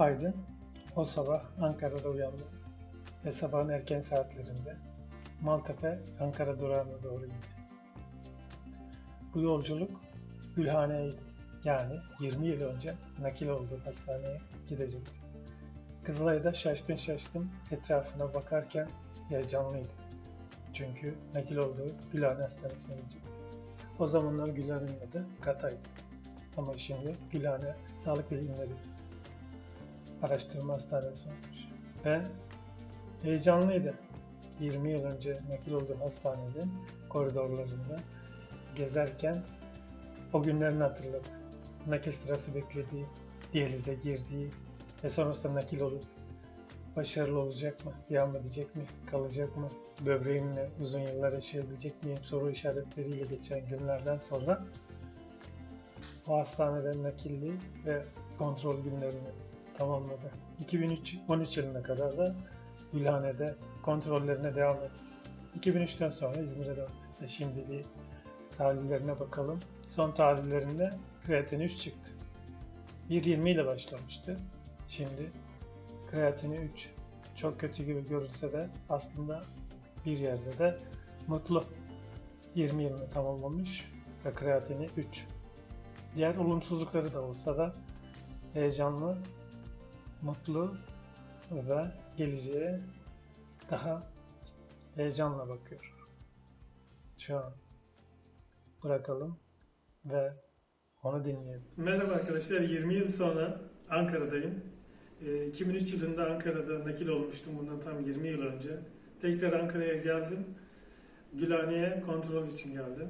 Aydın o sabah Ankara'da uyandı ve sabahın erken saatlerinde Maltepe Ankara durağına doğru gitti. Bu yolculuk Gülhane'ydi. Yani 20 yıl önce nakil olduğu hastaneye gidecekti. Kızılay'da şaşkın şaşkın etrafına bakarken heyecanlıydı. Çünkü nakil olduğu Gülhane Hastanesi'ne gidecekti. O zamanlar Gülhane'nin adı Katay'dı. Ama şimdi Gülhane Sağlık Bilimleri Araştırma Hastanesi olmuş. Ben heyecanlıydı. 20 yıl önce nakil olduğum hastanenin koridorlarında gezerken o günlerini hatırladı. Nakil sırası beklediği, diyalize girdiği ve sonrasında nakil olup başarılı olacak mı, devam edecek mi, kalacak mı, böbreğimle uzun yıllar yaşayabilecek miyim soru işaretleriyle geçen günlerden sonra o hastaneden nakilli ve kontrol günlerini tamamladı. 2013 yılına kadar da Gülhane'de kontrollerine devam etti. 2003'ten sonra İzmir'e döndü. E şimdi bir tahlillerine bakalım. Son tahlillerinde kreatini 3 çıktı. 1.20 ile başlamıştı. Şimdi kreatini 3. Çok kötü gibi görünse de aslında bir yerde de mutlu. 20 yılını tamamlamış ve kreatini 3. Diğer olumsuzlukları da olsa da heyecanlı, mutlu ve geleceğe daha heyecanla bakıyor. Şu an bırakalım ve onu dinleyelim. Merhaba arkadaşlar, 20 yıl sonra Ankara'dayım. Ee, 2003 yılında Ankara'da nakil olmuştum bundan tam 20 yıl önce. Tekrar Ankara'ya geldim. Gülhane'ye kontrol için geldim.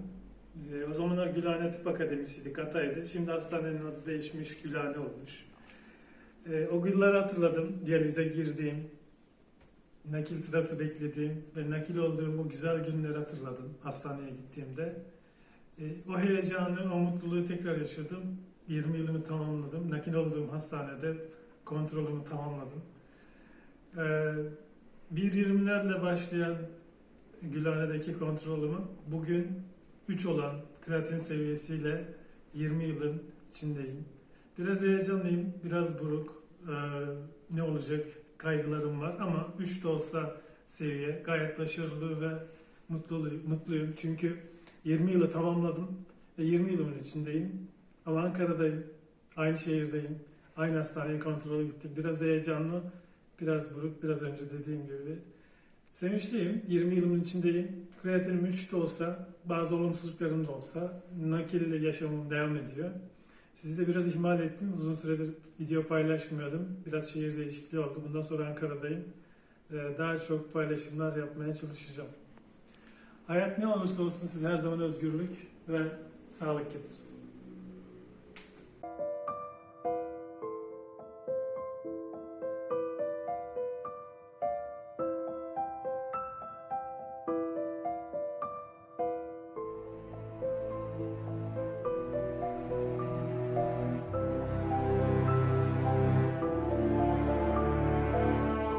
Ee, o zamanlar Gülhane Tıp Akademisi'ydi, Katay'dı. Şimdi hastanenin adı değişmiş, Gülhane olmuş. Ee, o günleri hatırladım. Diyalize girdiğim, nakil sırası beklediğim ve nakil olduğum o güzel günleri hatırladım hastaneye gittiğimde. E, o heyecanı, o mutluluğu tekrar yaşadım. 20 yılımı tamamladım. Nakil olduğum hastanede kontrolümü tamamladım. E, 1.20'lerle başlayan Gülhane'deki kontrolümü bugün 3 olan kreatin seviyesiyle 20 yılın içindeyim. Biraz heyecanlıyım, biraz buruk. E, ne olacak kaygılarım var ama 3 de olsa seviye gayet başarılı ve mutluyum. mutluyum. Çünkü 20 yılı tamamladım ve 20 yılımın içindeyim. Ama Ankara'dayım, aynı şehirdeyim, aynı hastaneye kontrole gittim. Biraz heyecanlı, biraz buruk, biraz önce dediğim gibi. Sevinçliyim, 20 yılımın içindeyim. Kreatinim 3 de olsa, bazı olumsuzluklarım da olsa, nakille yaşamım devam ediyor. Sizi de biraz ihmal ettim. Uzun süredir video paylaşmıyordum. Biraz şehir değişikliği oldu. Bundan sonra Ankara'dayım. Ee, Daha çok paylaşımlar yapmaya çalışacağım. Hayat ne olursa olsun siz her zaman özgürlük ve sağlık getirsin.